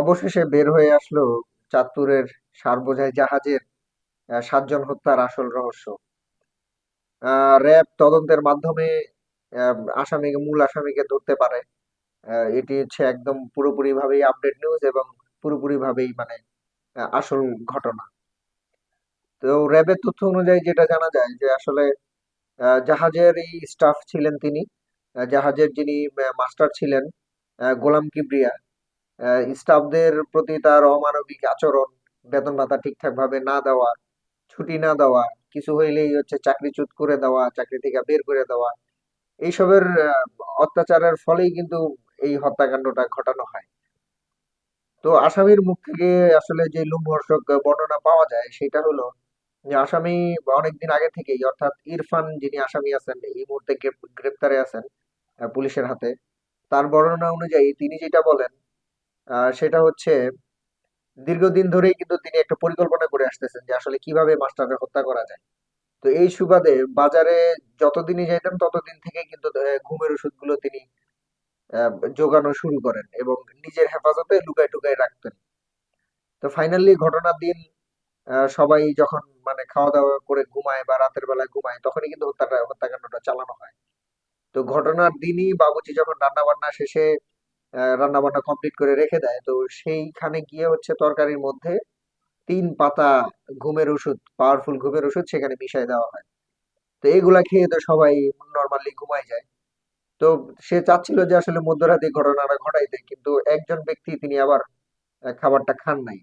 অবশেষে বের হয়ে আসলো চাঁদপুরের সারবোঝাই জাহাজের সাতজন হত্যার আসল রহস্য। র্যাব তদন্তের মাধ্যমে আসামিকে, মূল আসামিকে ধরতে পারে। এটি হচ্ছে একদম পুরোপুরি ভাবেই আপডেট নিউজ এবং পুরোপুরি ভাবেই মানে আসল ঘটনা। তো র্যাবের তথ্য অনুযায়ী যেটা জানা যায় যে আসলে জাহাজের এই স্টাফ ছিলেন তিনি। জাহাজের যিনি মাস্টার ছিলেন গোলাম কিবরিয়া স্টাফদের প্রতি তার অমানবিক আচরণ বেতন ভাতা ঠিকঠাক ভাবে না দেওয়া, ছুটি না দেওয়া, কিছু হইলেই হচ্ছে চাকরিচ্যুত করে দেওয়া, চাকরি থেকে বের করে দেওয়া, এইসবের অত্যাচারের ফলেই কিন্তু এই হত্যাকাণ্ডটা ঘটানো হয়। তো আসামির মুখ থেকে আসলে যে লোমহর্ষক বর্ণনা পাওয়া যায়, সেটা হলো যে আসামি অনেকদিন আগে থেকেই, অর্থাৎ ইরফান যিনি আসামি আছেন, এই মুহূর্তে গ্রেপ্তারে আছেন পুলিশের হাতে, তার বর্ণনা অনুযায়ী তিনি যেটা বলেন সেটা হচ্ছে, দীর্ঘদিন ধরেই কিন্তু তিনি একটা পরিকল্পনা করে আসতেছেন যে আসলে কীভাবে মাস্টারকে হত্যা করা যায়। তো এই সুবাদে বাজারে যতদিনই যাইতেন, ততদিন থেকে কিন্তু ঘুমের ওষুধগুলো তিনি যোগানো শুরু করেন এবং নিজের হেফাজতে লুকায় টুকায় রাখতেন। তো ফাইনালি ঘটনার দিন সবাই যখন মানে খাওয়া দাওয়া করে ঘুমায় বা রাতের বেলায় ঘুমায়, তখনই কিন্তু হত্যাটা, হত্যাকাণ্ডটা চালানো হয়। তো ঘটনার দিনই বাবুর্চি যখন রান্না বান্না শেষে রান্না বান্না কমপ্লিট করে রেখে দেয়। তো সেইখানে গিয়ে হচ্ছে তরকারির মধ্যে তিন পাতা ঘুমের ওষুধ পাওয়ারফুল ঘুমের ওষুধ সেখানে মিশাই দেওয়া হয়। তো এইগুলা খেয়ে তো সবাই নর্মালি ঘুমায় যায়। তো সে চাচ্ছিল যে আসলে মধ্যরাতে ঘটনাটা ঘটাইতে কিন্তু একজন ব্যক্তি তিনি আবার খাবারটা খান নাই।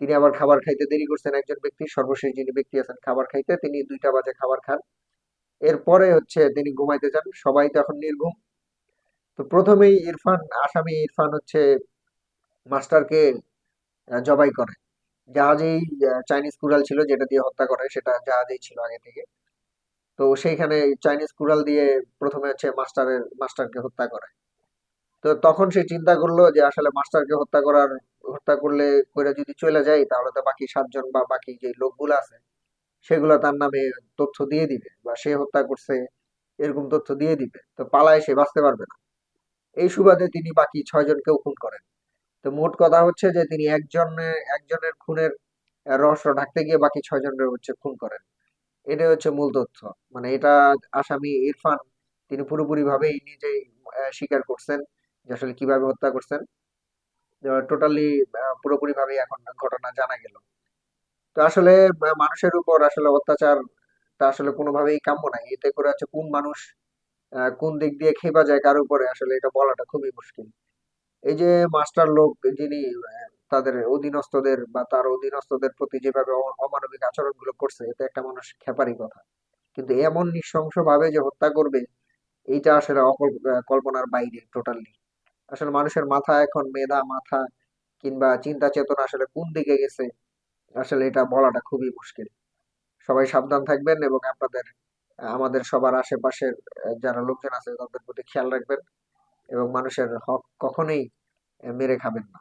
তিনি আবার খাবার খাইতে দেরি করছেন। একজন ব্যক্তি, সর্বশেষ যিনি ব্যক্তি আছেন খাবার খাইতে, তিনি দুইটা বাজে খাবার খান। এরপরে হচ্ছে তিনি ঘুমাইতে যান। সবাই তো এখন নির্ঘুম। তো প্রথমেই ইরফান, আসামি ইরফান হচ্ছে মাস্টারকে জবাই করে। জাহাজেই চাইনিজ কুড়াল ছিল যেটা দিয়ে হত্যা করে, সেটা জাহাজেই ছিল আগে থেকে। তো সেইখানে চাইনিজ কুড়াল দিয়ে প্রথমে হচ্ছে মাস্টারের, মাস্টারকে হত্যা করে। তো তখন সে চিন্তা করল যে আসলে মাস্টারকে হত্যা করার, হত্যা করলে করে যদি চলে যায়, তাহলে তো বাকি সাতজন বা বাকি যে লোকগুলো আছে, সেগুলো তার নামে তথ্য দিয়ে দিবে বা সে হত্যা করছে, এরকম তথ্য দিয়ে দিবে। তো পালায় সে বাঁচতে পারবে না। এই সুবাদে তিনি বাকি ছয় জনকেও খুন করেন। তো মোট কথা হচ্ছে যে তিনি একজনের একজনের খুনের রহস্য ঢাকতে গিয়ে বাকি ছয় জনের হচ্ছে খুন করেন। এটাই হচ্ছে মূল তথ্য। মানে এটা আসামি ইরফান, তিনি পুরোপুরি ভাবেই নিজেই স্বীকার করছেন যে আসলে কীভাবে হত্যা করছেন। টোটালি পুরোপুরি ভাবে এখন ঘটনা জানা গেল। তো আসলে মানুষের উপর আসলে অত্যাচার তা আসলে কোনোভাবেই কাম্য নাই এতে করে হচ্ছে কোন মানুষ কোন দিক দিয়ে খেপা যায়, কার উপরে? আসলে এটা বলাটা খুবই মুশকিল। এই যে মাস্টার লোক যিনি, তাদের অধীনস্থদের বা তার অধীনস্থদের প্রতি যেভাবে অমানবিক আচরণগুলো করছে, এটা একটা মানুষ খেপারই কথা। কিন্তু এমন নৃশংস ভাবে যে হত্যা করবে, এইটা আসলে কল্পনার বাইরে টোটালি আসলে মানুষের মাথা এখন মেধা, মাথা কিংবা চিন্তা চেতনা আসলে কোন দিকে গেছে, আসলে এটা বলাটা খুবই মুশকিল। সবাই সাবধান থাকবেন এবং আপনাদের আমাদের সবার আশেপাশের যারা লোকজন আছে তাদের প্রতি খেয়াল রাখবেন এবং মানুষের হক কখনোই মেরে খাবেন না।